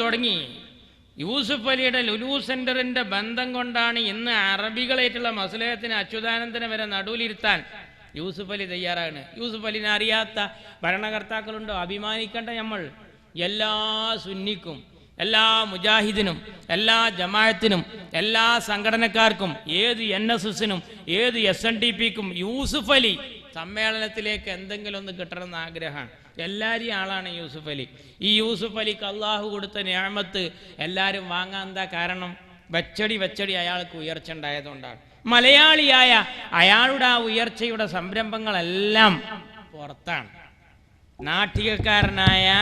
തുടങ്ങി. യൂസുഫ് അലിയുടെ ലുലു സെന്ററിന്റെ ബന്ധം കൊണ്ടാണ് ഇന്ന് അറബികളായിട്ടുള്ള മസലേഹത്തിന് അച്യുതാനന്ദനെ വരെ നടുവിലിരുത്താൻ യൂസുഫ് അലി തയ്യാറാണ്. യൂസുഫ് അലിനെ അറിയാത്ത ഭരണകർത്താക്കളുണ്ടോ? അഭിമാനിക്കേണ്ട നമ്മൾ. എല്ലാ സുന്നിക്കും എല്ലാ മുജാഹിദിനും എല്ലാ ജമാഅത്തിനും എല്ലാ സംഘടനക്കാർക്കും ഏത് എൻ എസ് എസിനും ഏത് എസ് എൻ ഡി പിക്കും യൂസുഫ് അലി സമ്മേളനത്തിലേക്ക് എന്തെങ്കിലും ഒന്ന് കിട്ടണമെന്ന് ആഗ്രഹമാണ്. എല്ലാവരെയും ആളാണ് യൂസുഫ് അലി. ഈ യൂസുഫ് അലിക്ക് അള്ളാഹു കൊടുത്ത ഞാമത്ത് എല്ലാവരും വാങ്ങാൻ എന്താ കാരണം? വെച്ചടി വെച്ചടി അയാൾക്ക് ഉയർച്ച ഉണ്ടായതുകൊണ്ടാണ്. മലയാളിയായ അയാളുടെ ആ ഉയർച്ചയുടെ സംരംഭങ്ങളെല്ലാം പുറത്താണ്. നാട്ടികക്കാരനായ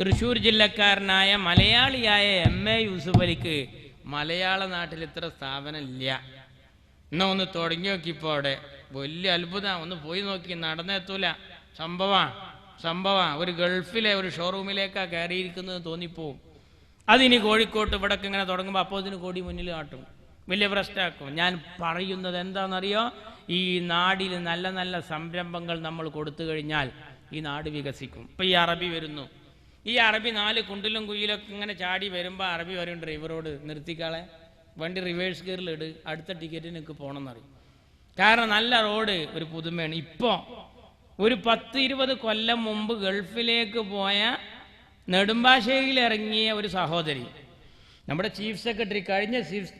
തൃശ്ശൂർ ജില്ലക്കാരനായ മലയാളിയായ എം എ യൂസുഫ് അലിക്ക് മലയാള നാട്ടിൽ ഇത്ര സ്ഥാപനം ഇല്ല എന്നാ ഒന്ന് തുടങ്ങി നോക്കി ഇപ്പോൾ അവിടെ വലിയ അത്ഭുതം. ഒന്ന് പോയി നോക്കി. നടന്നെത്തൂല. സംഭവ സംഭവ ഒരു ഗൾഫിലെ ഒരു ഷോറൂമിലേക്കാ കയറിയിരിക്കുന്നത് തോന്നിപ്പോവും. അതിനി കോഴിക്കോട്ട് ഇവിടൊക്കെ ഇങ്ങനെ തുടങ്ങുമ്പോൾ അപ്പോൾ ഇതിന് കോടി മുന്നിൽ കാട്ടും. വലിയ പ്രശ്നമാക്കും ഞാൻ പറയുന്നത് എന്താണെന്നറിയോ? ഈ നാടിൽ നല്ല നല്ല സംരംഭങ്ങൾ നമ്മൾ കൊടുത്തു കഴിഞ്ഞാൽ ഈ നാട് വികസിക്കും. ഇപ്പം ഈ അറബി വരുന്നു. ഈ അറബി നാല് കുണ്ടിലും കുയിലൊക്കെ ഇങ്ങനെ ചാടി വരുമ്പോൾ അറബി പറയും ഡ്രൈവറോട് നിർത്തിക്കാളെ. വണ്ടി റിവേഴ്സ് ഗിയറിൽ ഇട്. അടുത്ത ടിക്കറ്റിന് എനിക്ക് പോകണമെന്ന് പറയും. കാരണം നല്ല റോഡ് ഒരു പുതുമയാണ്. ഇപ്പോൾ ഒരു പത്ത് ഇരുപത് കൊല്ലം മുമ്പ് ഗൾഫിലേക്ക് പോയ നെടുമ്പാശ്ശേരിയിൽ ഇറങ്ങിയ ഒരു സഹോദരി. നമ്മുടെ ചീഫ് സെക്രട്ടറി കഴിഞ്ഞ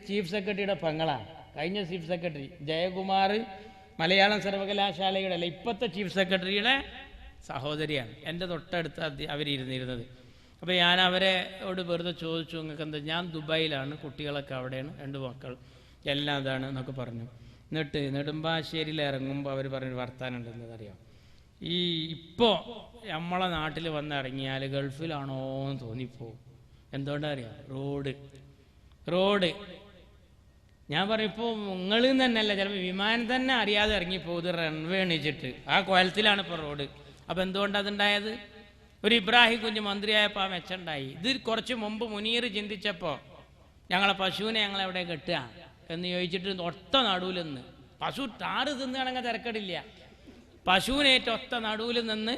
ചീഫ് സെക്രട്ടറിയുടെ പെങ്ങളാണ് കഴിഞ്ഞ ചീഫ് സെക്രട്ടറി ജയകുമാർ മലയാളം സർവകലാശാലയുടെ അല്ല ഇപ്പോഴത്തെ ചീഫ് സെക്രട്ടറിയുടെ സഹോദരിയാണ്. എന്റെ തൊട്ടടുത്ത് അവരിരുന്നിരുന്നത്. അപ്പോൾ ഞാൻ അവരോട് വെറുതെ ചോദിച്ചു നിങ്ങൾക്ക് എന്താ ഞാൻ ദുബായിലാണ് കുട്ടികളൊക്കെ അവിടെയാണ് രണ്ട് മക്കൾ എല്ലാം അതാണ് എന്നൊക്കെ പറഞ്ഞു. എന്നിട്ട് നെടുമ്പാശ്ശേരിയിൽ ഇറങ്ങുമ്പോൾ അവർ പറഞ്ഞൊരു വർത്താനം ഉണ്ടെന്നത് അറിയാം ഈ ഇപ്പോ നമ്മളെ നാട്ടിൽ വന്നിറങ്ങിയാൽ ഗൾഫിലാണോ എന്ന് തോന്നിപ്പോ എന്തുകൊണ്ടറിയാം റോഡ്. റോഡ്. ഞാൻ പറയും ഇപ്പോൾ നിങ്ങളിൽ തന്നെയല്ല ചിലപ്പോൾ വിമാനം തന്നെ അറിയാതെ ഇറങ്ങിപ്പോകുത് റൺവേ എണീച്ചിട്ട്. ആ കോലത്തിലാണ് ഇപ്പോൾ റോഡ്. അപ്പോൾ എന്തുകൊണ്ടാണ് അതുണ്ടായത്? ഒരു ഇബ്രാഹിം കുഞ്ഞ് മന്ത്രിയായപ്പോൾ ആ മെച്ചുണ്ടായി. ഇത് കുറച്ച് മുമ്പ് മുനീർ ചിന്തിച്ചപ്പോൾ ഞങ്ങളെ പശുവിനെ ഞങ്ങൾ എവിടെ കെട്ടുക എന്ന് ചോദിച്ചിട്ട് ഒത്ത നടുവിലെന്ന് പശു ടാറ് തിന്നുകയാണെങ്കിൽ തിരക്കടില്ല. പശുവിനേറ്റ് ഒത്ത നടുവിൽ നിന്ന്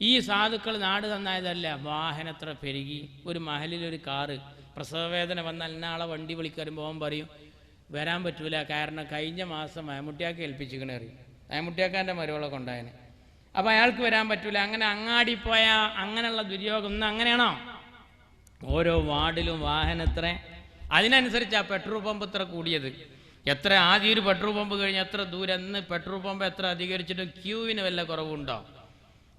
ഈ സാധുക്കൾ നാട് നന്നായതല്ല. വാഹനത്ര പെരുകി. ഒരു മഹലിലൊരു കാറ്. പ്രസവവേദന വന്നാൽ എന്നാളെ വണ്ടി വിളിക്കാരും പോകാൻ പറയും വരാൻ പറ്റൂല കാരണം കഴിഞ്ഞ മാസം മയമുട്ടിയാക്ക് ഏൽപ്പിച്ചിക്കണ അറിയും മയമുട്ടിയാക്കാന്റെ മരുവളെ കൊണ്ടായനെ. അപ്പോൾ അയാൾക്ക് വരാൻ പറ്റൂല. അങ്ങനെ അങ്ങാടി പോയ അങ്ങനെയുള്ള ദുര്യോഗം ഇന്ന് അങ്ങനെയാണോ? ഓരോ വാർഡിലും വാഹനത്ര. അതിനനുസരിച്ച് പെട്രോൾ പമ്പ് ഇത്ര കൂടിയത്. എത്ര ആദ്യം ഒരു പെട്രോൾ പമ്പ് കഴിഞ്ഞ എത്ര ദൂരം എന്ന് പെട്രോൾ പമ്പ് എത്ര അധികരിച്ചിട്ടും ക്യൂവിന് വല്ല കുറവുണ്ടോ?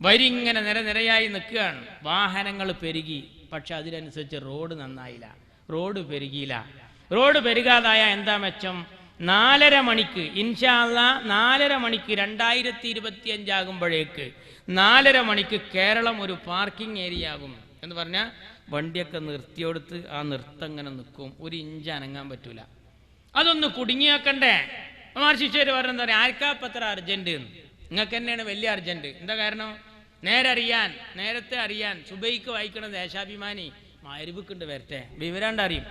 വരി ഇങ്ങനെ നിര നിരയായി നിൽക്കുകയാണ്. വാഹനങ്ങൾ പെരുകി. പക്ഷെ അതിനനുസരിച്ച് റോഡ് നന്നായില്ല. റോഡ് പെരുകിയില്ല. റോഡ് പെരുകാതായ എന്താ മെച്ചം? നാലര മണിക്ക് ഇൻഷാല്ല നാലര മണിക്ക് രണ്ടായിരത്തി ഇരുപത്തി അഞ്ചാകുമ്പോഴേക്ക് നാലര മണിക്ക് കേരളം ഒരു പാർക്കിംഗ് ഏരിയ ആകും എന്ന് പറഞ്ഞാൽ വണ്ടിയൊക്കെ നിർത്തിയെടുത്ത് ആ നിർത്തം ഇങ്ങനെ നിൽക്കും. ഒരു ഇഞ്ച് അനങ്ങാൻ പറ്റൂല. അതൊന്ന് കുടുങ്ങിയാക്കണ്ടേ? മാർശിച്ചേര് പറഞ്ഞെന്താ പറയുക ആർക്കാപ്പത്ര അർജന്റ് നിങ്ങൾക്ക് തന്നെയാണ് വലിയ അർജന്റ്. എന്താ കാരണം? നേരെ അറിയാൻ നേരത്തെ അറിയാൻ സുബൈക്ക് വായിക്കണ ദേശാഭിമാനി മാരുബുക്കുണ്ട് വരട്ടെ. വിവരാണ്ട് അറിയും.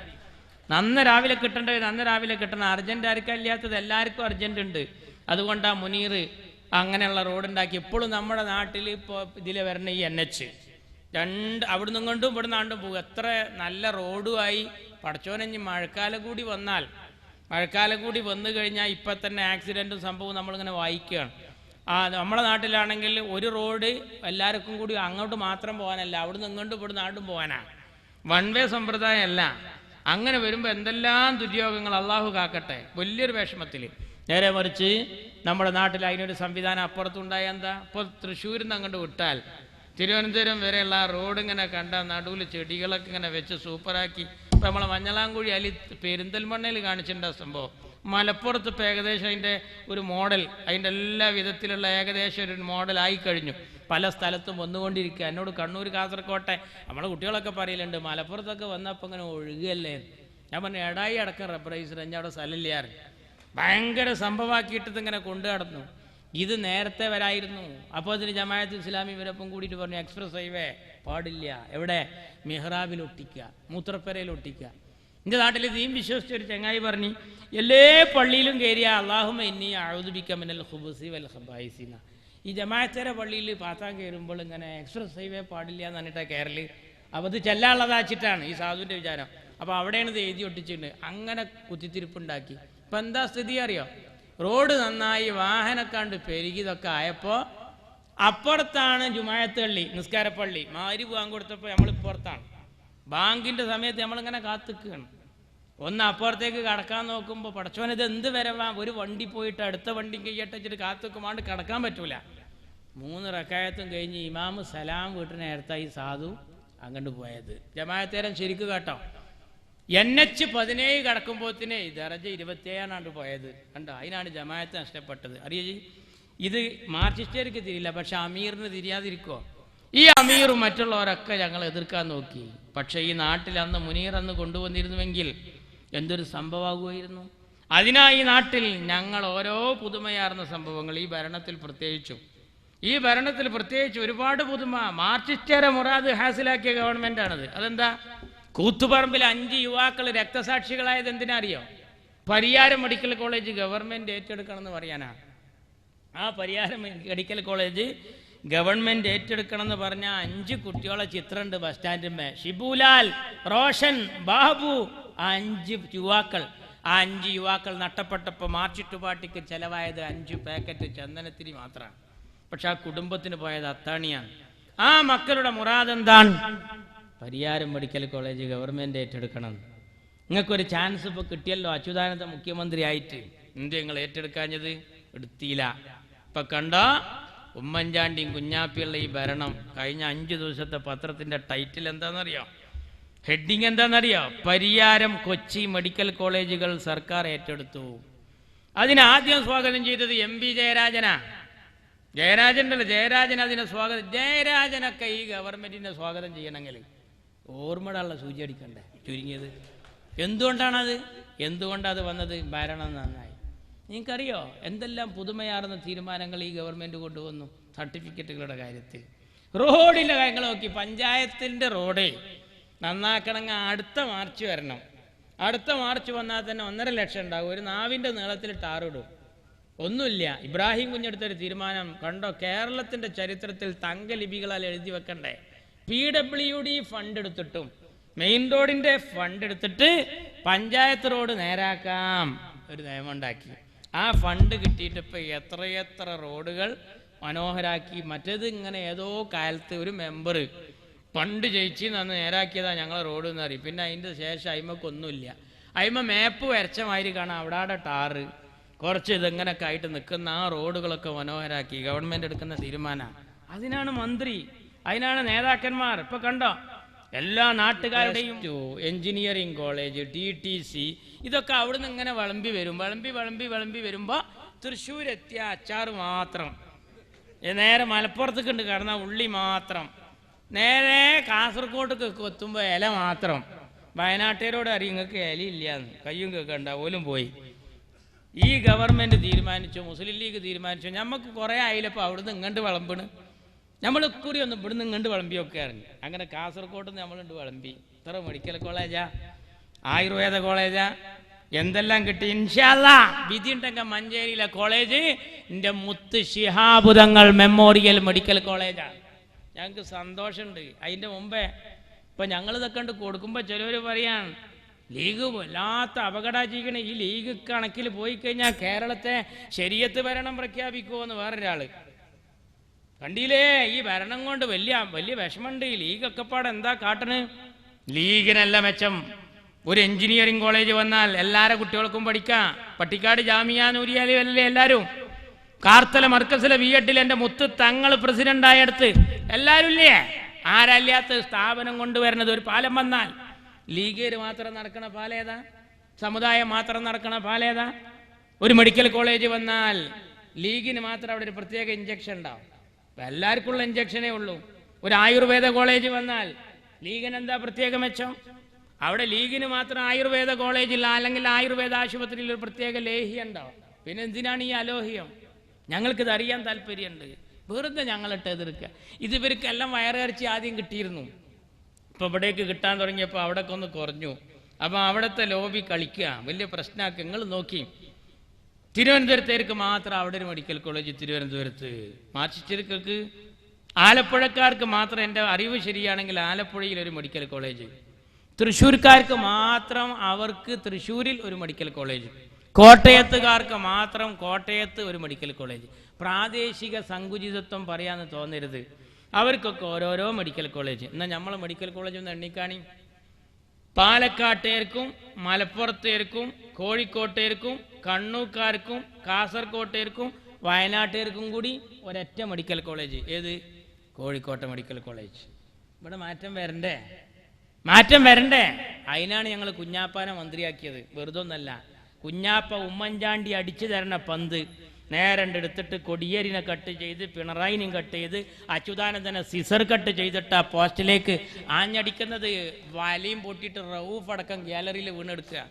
നന്ന് രാവിലെ കിട്ടേണ്ടത് നന്ന് രാവിലെ കിട്ടണം അർജന്റ് ആർക്കാ ഇല്ലാത്തത് എല്ലാവർക്കും അർജന്റ് ഉണ്ട്. അതുകൊണ്ടാ മുനീർ അങ്ങനെയുള്ള റോഡ് ഉണ്ടാക്കി ഇപ്പോഴും നമ്മുടെ നാട്ടിൽ ഇപ്പോൾ ഇതിലെ വരണ ഈ എൻ എച്ച്. രണ്ട് അവിടുന്ന് കൊണ്ടും ഇവിടുന്ന് ആണ്ടും പോകും. എത്ര നല്ല റോഡുമായി പടച്ചോനഞ്ഞ് മഴക്കാലം കൂടി വന്നാൽ മഴക്കാലം കൂടി വന്നു കഴിഞ്ഞാൽ ഇപ്പം തന്നെ ആക്സിഡന്റും സംഭവവും നമ്മളിങ്ങനെ വായിക്കുകയാണ്. ആ നമ്മുടെ നാട്ടിലാണെങ്കിൽ ഒരു റോഡ് എല്ലാവർക്കും കൂടി അങ്ങോട്ട് മാത്രം പോകാനല്ല അവിടുന്ന് ഇങ്ങോട്ടും ഇവിടുന്ന് ആട്ടും പോകാനാണ് വൺ വേ സമ്പ്രദായമല്ല. അങ്ങനെ വരുമ്പോൾ എന്തെല്ലാം ദുര്യോഗങ്ങൾ അള്ളാഹു കാക്കട്ടെ. വലിയൊരു വിഷമത്തിൽ നേരെ മറിച്ച് നമ്മുടെ നാട്ടിൽ അതിനൊരു സംവിധാനം അപ്പുറത്തുണ്ടായ എന്താ? ഇപ്പോൾ തൃശ്ശൂരിൽ നിന്ന് അങ്ങോട്ട് വിട്ടാൽ തിരുവനന്തപുരം വരെയുള്ള റോഡ് ഇങ്ങനെ കണ്ട നടുവിൽ ചെടികളൊക്കെ ഇങ്ങനെ വെച്ച് സൂപ്പറാക്കി. ഇപ്പം നമ്മളെ മഞ്ഞളാംകുഴി അലി പെരിന്തൽമണ്ണയിൽ കാണിച്ചിട്ടുണ്ട് സംഭവം. മലപ്പുറത്ത് ഇപ്പം ഏകദേശം അതിന്റെ ഒരു മോഡൽ അതിന്റെ എല്ലാ വിധത്തിലുള്ള ഏകദേശം ഒരു മോഡൽ ആയി കഴിഞ്ഞു പല സ്ഥലത്തും വന്നുകൊണ്ടിരിക്കുക. എന്നോട് കണ്ണൂർ കാസർകോട്ടെ നമ്മളെ കുട്ടികളൊക്കെ പറയലുണ്ട് മലപ്പുറത്തൊക്കെ വന്നപ്പോൾ ഇങ്ങനെ ഒഴുകല്ലേ? ഞാൻ പറഞ്ഞു എടായി അടക്കം റബ്ബറൈസർ എന്റെ അവിടെ സ്ഥലമില്ലാറ് ഭയങ്കര സംഭവമാക്കിയിട്ട് ഇങ്ങനെ കൊണ്ടു നടന്നു. ഇത് നേരത്തെ വരായിരുന്നു. അപ്പോൾ അതിന് ജമാഅത്ത് ഇസ്ലാമി ഇവരൊപ്പം കൂടിയിട്ട് പറഞ്ഞു എക്സ്പ്രസ് ഹൈവേ. പാടില്ല. എവിടെ? മൂത്രപ്പരയിൽ ഒട്ടിക്കുക. എന്റെ നാട്ടിൽ ദീം വിശ്വസിച്ച ഒരു ചങ്ങായി പറഞ്ഞു എല്ലാ പള്ളിയിലും കയറിയ അള്ളാഹുമ ഇന്നി അഴുതുപിക്കമിനൽ ഹുബുസി വൽ ഹബായിസിന ഈ ജമാഅത്തര പള്ളിയിൽ പാത്താൻ കയറുമ്പോൾ ഇങ്ങനെ എക്സ്പ്രസ് ഹൈവേ പാടില്ല എന്ന് പറഞ്ഞിട്ടാണ് കയറൽ അപ്പോൾ അത് ചെല്ലാനുള്ളതാച്ചിട്ടാണ് ഈ സാധുവിന്റെ വിചാരം. അപ്പോൾ അവിടെയാണ് ഇത് എഴുതി ഒട്ടിച്ചിട്ടുണ്ട്. അങ്ങനെ കുത്തിത്തിരിപ്പുണ്ടാക്കി. ഇപ്പം എന്താ സ്ഥിതി അറിയോ? റോഡ് നന്നായി വാഹനക്കാണ്ട് പെരുകിയതൊക്കെ ആയപ്പോൾ അപ്പുറത്താണ് ജുമായത്ത് പള്ളി നിസ്കാരപ്പള്ളി. മാരി പോകാൻ കൊടുത്തപ്പോൾ നമ്മൾ ഇപ്പുറത്താണ്. ബാങ്കിന്റെ സമയത്ത് നമ്മളിങ്ങനെ കാത്തിക്കുകയാണ് ഒന്ന് അപ്പുറത്തേക്ക് കടക്കാൻ നോക്കുമ്പോൾ പടച്ചോൻ ഇത് എന്ത് വരവാ? ഒരു വണ്ടി പോയിട്ട് അടുത്ത വണ്ടി കയ്യട്ടിച്ചിട്ട് കാത്തുക്കുമാണ്ട് കടക്കാൻ പറ്റൂല. മൂന്ന് റക്കായത്തും കഴിഞ്ഞ് ഇമാമ് സലാം വീട്ടിന് നേരത്തായി സാധു അങ്ങോട്ട് പോയത്. ജമായത്തേരം ശരിക്ക് കേട്ടോ. എൻ എച്ച് പതിനേഴ് കടക്കുമ്പോത്തിന് ദറജ ഇരുപത്തിയേഴാണ് പോയത്. കണ്ടോ? അതിനാണ് ജമായത്ത് നഷ്ടപ്പെട്ടത്. അറിയ ഇത് മാർക്സിസ്റ്റുകാർക്ക് തിരിയില്ല പക്ഷെ അമീറിന് തിരിയാതിരിക്കോ? ഈ അമീറും മറ്റുള്ളവരൊക്കെ ഞങ്ങൾ എതിർക്കാൻ നോക്കി. പക്ഷേ ഈ നാട്ടിൽ അന്ന് മുനീർ അന്ന് കൊണ്ടുവന്നിരുന്നുവെങ്കിൽ എന്തൊരു സംഭവമാകുമായിരുന്നു? അതിനായി നാട്ടിൽ ഞങ്ങൾ ഓരോ പുതുമയാർന്ന സംഭവങ്ങൾ ഈ ഭരണത്തിൽ പ്രത്യേകിച്ചും. ഈ ഭരണത്തിൽ പ്രത്യേകിച്ച് ഒരുപാട് പുതുമ മാർച്ചിസ്റ്റേറെ മുറാദ് ഹാസിലാക്കിയ ഗവൺമെന്റാണത് അതെന്താ? കൂത്തുപറമ്പിൽ അഞ്ച് യുവാക്കൾ രക്തസാക്ഷികളായത് എന്തിനാ അറിയോ? പരിയാരം മെഡിക്കൽ കോളേജ് ഗവൺമെന്റ് ഏറ്റെടുക്കണമെന്ന് പറയാനാ. ആ പരിഹാരം മെഡിക്കൽ കോളേജ് ഗവൺമെന്റ് ഏറ്റെടുക്കണം എന്ന് പറഞ്ഞ അഞ്ച് കുട്ടികളെ ചിത്രമുണ്ട് ബസ് സ്റ്റാൻഡിന്മേ. ഷിബുലാൽ റോഷൻ ബാബു ആ അഞ്ച് യുവാക്കൾ. ആ അഞ്ച് യുവാക്കൾ നഷ്ടപ്പെട്ടപ്പോൾ മാർച്ചിട്ടുപാട്ടിക്ക് ചെലവായത് അഞ്ച് പാക്കറ്റ് ചന്ദനത്തിരി മാത്രമാണ് പക്ഷെ ആ കുടുംബത്തിന് പോയത് അത്താണിയാണ്. ആ മക്കളുടെ മുറാദ് എന്താണ്? പരിയാരം മെഡിക്കൽ കോളേജ് ഗവൺമെന്റ് ഏറ്റെടുക്കണം. നിങ്ങൾക്കൊരു ചാൻസ് ഇപ്പോൾ കിട്ടിയല്ലോ അച്യുതാനന്ദ മുഖ്യമന്ത്രി ആയിട്ട് എന്ത് നിങ്ങൾ ഏറ്റെടുക്കാഞ്ഞത്? എടുത്തില്ല. ഇപ്പൊ കണ്ട ഉമ്മൻചാണ്ടിയും കുഞ്ഞാപ്പിള്ള ഈ ഭരണം കഴിഞ്ഞ അഞ്ചു ദിവസത്തെ പത്രത്തിന്റെ ടൈറ്റിൽ എന്താണെന്നറിയോ? ഹെഡിങ് എന്താണെന്നറിയോ? പരിയാരം കൊച്ചി മെഡിക്കൽ കോളേജുകൾ സർക്കാർ ഏറ്റെടുത്തു. അതിനാദ്യം സ്വാഗതം ചെയ്തത് എം പി ജയരാജനാ. ജയരാജന്റെ ജയരാജൻ അതിനെ സ്വാഗതം ജയരാജനൊക്കെ ഈ ഗവൺമെന്റിനെ സ്വാഗതം ചെയ്യണമെങ്കിൽ ഓർമ്മയുള്ള സൂചി അടിക്കണ്ടേ? ചുരുങ്ങിയത്. എന്തുകൊണ്ടാണത്? എന്തുകൊണ്ടത് വന്നത്? ഭരണം നന്നായി. നിങ്ങൾക്കറിയോ? എന്തെല്ലാം പുതുമയാർന്ന തീരുമാനങ്ങൾ ഈ ഗവൺമെന്റ് കൊണ്ടുവന്നു? സർട്ടിഫിക്കറ്റുകളുടെ കാര്യത്തിൽ. റോഡിന്റെ കാര്യങ്ങൾ നോക്കി. പഞ്ചായത്തിന്റെ റോഡ് നന്നാക്കണമെങ്കിൽ അടുത്ത മാർച്ച് വരണം. അടുത്ത മാർച്ച് വന്നാൽ തന്നെ ഒന്നര ലക്ഷം ഉണ്ടാകും. ഒരു നാവിന്റെ നീളത്തിൽ ടാറിടും ഒന്നുമില്ല. ഇബ്രാഹിം കുഞ്ഞെടുത്തൊരു തീരുമാനം കണ്ടോ? കേരളത്തിന്റെ ചരിത്രത്തിൽ തങ്കലിപികളാൽ എഴുതി വെക്കണ്ടേ? പി ഡബ്ല്യു ഡി ഫണ്ട് എടുത്തിട്ടും മെയിൻ റോഡിന്റെ ഫണ്ട് എടുത്തിട്ട് പഞ്ചായത്ത് റോഡ് നേരാക്കാം. ഒരു നിയമമുണ്ടാക്കി ആ ഫണ്ട് കിട്ടിയിട്ട് ഇപ്പൊ എത്രയെത്ര റോഡുകൾ മനോഹരാക്കി മറ്റേത് ഇങ്ങനെ ഏതോ കാലത്ത് ഒരു മെമ്പർ പണ്ട് ജയിച്ച് നന്ന് നേരാക്കിയതാ ഞങ്ങളെ റോഡ് എന്ന് അറിയും പിന്നെ അതിന്റെ ശേഷം അയിമക്കൊന്നുമില്ല. അയിമ മാപ്പ് വരച്ച മാതിരി കാണാം. അവിടെ ടാറ് കുറച്ച് ഇതെങ്ങനെയൊക്കെ ആയിട്ട് നിൽക്കുന്ന ആ റോഡുകളൊക്കെ മനോഹരാക്കി ഗവൺമെന്റ് എടുക്കുന്ന തീരുമാനമാണ്. അതിനാണ് മന്ത്രി. അതിനാണ് നേതാക്കന്മാർ. ഇപ്പൊ കണ്ടോ? എല്ലാ നാട്ടുകാരുടെയും engineering college T T C ഇതൊക്കെ അവിടുന്ന് ഇങ്ങനെ വിളമ്പി വരും. വിളമ്പി വിളമ്പി വിളമ്പി വരുമ്പോൾ തൃശ്ശൂർ എത്തിയ അച്ചാർ മാത്രം നേരെ മലപ്പുറത്തേക്ക് ഉണ്ട് കടന്ന ഉള്ളി മാത്രം. നേരെ കാസർഗോഡ്ക്ക് എത്തുമ്പോൾ ഇല മാത്രം. വയനാട്ടുകാരോട് അറിയും നിങ്ങൾക്ക് ഇലയില്ല കയ്യും കേൾക്കണ്ട പോലും പോയി. ഈ ഗവൺമെന്റ് തീരുമാനിച്ചു മുസ്ലിം ലീഗ് തീരുമാനിച്ചു നമുക്ക് കുറേ ആയില്ലപ്പോൾ അവിടുന്ന് ഇങ്ങോട്ട് വിളമ്പണ്. നമ്മൾ കൂടി ഒന്ന് ഇവിടുന്ന് ഇങ്ങോട്ട് വിളമ്പി ഇറങ്ങി അങ്ങനെ കാസർഗോഡ് നമ്മളുണ്ട് വിളമ്പി. ഇത്ര മെഡിക്കൽ കോളേജാ. ആയുർവേദ കോളേജാ എന്തെല്ലാം കിട്ടി? ഇൻഷാല്ല വിധി ഉണ്ടെങ്കിൽ മഞ്ചേരിയിലെ കോളേജ് എന്റെ മുത്ത് ശിഹാബുദങ്ങൾ മെമ്മോറിയൽ മെഡിക്കൽ കോളേജാണ് ഞങ്ങൾക്ക് സന്തോഷമുണ്ട്. അതിന്റെ മുമ്പേ ഇപ്പം ഞങ്ങൾ ഇതൊക്കെ ഉണ്ട് കൊടുക്കുമ്പോൾ ചിലവർ പറയാണ് ലീഗ് വല്ലാത്ത അപകടാചിക്കണ ഈ ലീഗ് കണക്കിൽ പോയി കഴിഞ്ഞാൽ കേരളത്തെ ശരീരത്ത് ഭരണം പ്രഖ്യാപിക്കുമോ വേറൊരാൾ. കണ്ടില്ലേ? ഈ ഭരണം കൊണ്ട് വലിയ വലിയ വിഷമമുണ്ട്. ഈ ലീഗൊക്കെ പാടെ എന്താ കാട്ടണ്? ലീഗിനല്ല മെച്ചം. ഒരു എഞ്ചിനീയറിംഗ് കോളേജ് വന്നാൽ എല്ലാരെ കുട്ടികൾക്കും പഠിക്കാം. പട്ടിക്കാട് ജാമിയ നൂരിയാലി അല്ലേ എല്ലാവരും കാർത്തല മർക്കസിലെ വി എട്ടിൽ എന്റെ മുത്ത് തങ്ങൾ പ്രസിഡന്റായടുത്ത് എല്ലാവരും ഇല്ലേ? ആരല്ലാത്ത സ്ഥാപനം കൊണ്ടുവരുന്നത്? ഒരു പാലം വന്നാൽ. ലീഗേര് മാത്രം നടക്കണ പാലേതാ സമുദായം മാത്രം നടക്കണ പാലേതാ ഒരു മെഡിക്കൽ കോളേജ് വന്നാൽ ലീഗിന് മാത്രം അവിടെ ഒരു പ്രത്യേക ഇഞ്ചക്ഷൻ ഉണ്ടാവും. അപ്പൊ എല്ലാവർക്കും ഉള്ള ഇഞ്ചക്ഷനേ ഉള്ളൂ. ഒരു ആയുർവേദ കോളേജ് വന്നാൽ ലീഗിന് എന്താ പ്രത്യേക മെച്ചം? അവിടെ ലീഗിന് മാത്രം ആയുർവേദ കോളേജിൽ അല്ലെങ്കിൽ ആയുർവേദ ആശുപത്രിയിൽ ഒരു പ്രത്യേക ലേഹ്യം ഉണ്ടാവും പിന്നെ എന്തിനാണ് ഈ അലോഹ്യം? ഞങ്ങൾക്കിത് അറിയാൻ താല്പര്യമുണ്ട്. വെറുതെ ഞങ്ങളിട്ട് എതിർക്കുക. ഇത് ഇവർക്കെല്ലാം വയറിറച്ചി ആദ്യം കിട്ടിയിരുന്നു. ഇപ്പൊ ഇവിടേക്ക് കിട്ടാൻ തുടങ്ങിയപ്പോൾ അവിടേക്ക് ഒന്ന് കുറഞ്ഞു. അപ്പം അവിടുത്തെ ലോബി കളിക്കുക വലിയ പ്രശ്നമാക്കി നിങ്ങൾ നോക്കി. തിരുവനന്തപുരത്തേക്ക് മാത്രം അവിടെ ഒരു മെഡിക്കൽ കോളേജ് തിരുവനന്തപുരത്ത്. മാർച്ചിച്ചേർക്ക് ആലപ്പുഴക്കാർക്ക് മാത്രം എന്റെ അറിവ് ശരിയാണെങ്കിൽ ആലപ്പുഴയിൽ ഒരു മെഡിക്കൽ കോളേജ്. തൃശ്ശൂർക്കാർക്ക് മാത്രം അവർക്ക് തൃശ്ശൂരിൽ ഒരു മെഡിക്കൽ കോളേജ് കോട്ടയത്തുകാർക്ക് മാത്രം കോട്ടയത്ത് ഒരു മെഡിക്കൽ കോളേജ് പ്രാദേശിക സങ്കുചിതത്വം പറയാന്ന് തോന്നരുത്. അവർക്കൊക്കെ ഓരോരോ മെഡിക്കൽ കോളേജ് എന്നാൽ നമ്മൾ മെഡിക്കൽ കോളേജ് ഒന്ന് എണ്ണിക്കാണി. പാലക്കാട്ടേർക്കും മലപ്പുറത്തേർക്കും കോഴിക്കോട്ടേർക്കും കണ്ണൂക്കാർക്കും കാസർകോട്ടേർക്കും വയനാട്ടേർക്കും കൂടി ഒരൊറ്റ മെഡിക്കൽ കോളേജ് ഏത്? കോഴിക്കോട്ടെ മെഡിക്കൽ കോളേജ് ഇവിടെ മാറ്റം വരണ്ടേ? മാറ്റം വരണ്ടേ? അതിനാണ് ഞങ്ങൾ കുഞ്ഞാപ്പാനെ മന്ത്രിയാക്കിയത്. വെറുതെ ഒന്നല്ല കുഞ്ഞാപ്പ ഉമ്മൻചാണ്ടി അടിച്ചു തരണ പന്ത്. നേരണ്ട് എടുത്തിട്ട് കൊടിയേരിനെ കട്ട് ചെയ്ത് പിണറായിനെയും കട്ട് ചെയ്ത് അച്യുതാനന്ദനെ സിസർ കട്ട് ചെയ്തിട്ട് ആ പോസ്റ്റിലേക്ക് ആഞ്ഞടിക്കുന്നത് വലയും പൊട്ടിയിട്ട് റൌഫ് അടക്കം ഗ്യാലറിയിൽ വീണെടുക്കുക.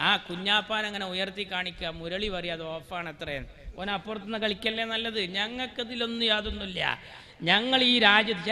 ആ കുഞ്ഞാപ്പാൻ അങ്ങനെ ഉയർത്തി കാണിക്കുക. മുരളി പറയുക അത് ഓഫാണ് അത്രയും ഓൻ അപ്പുറത്തുനിന്ന് കളിക്കല്ലേ നല്ലത്? ഞങ്ങൾക്കതിലൊന്നും യാതൊന്നുമില്ല. ഞങ്ങൾ ഈ രാജ്യത്ത്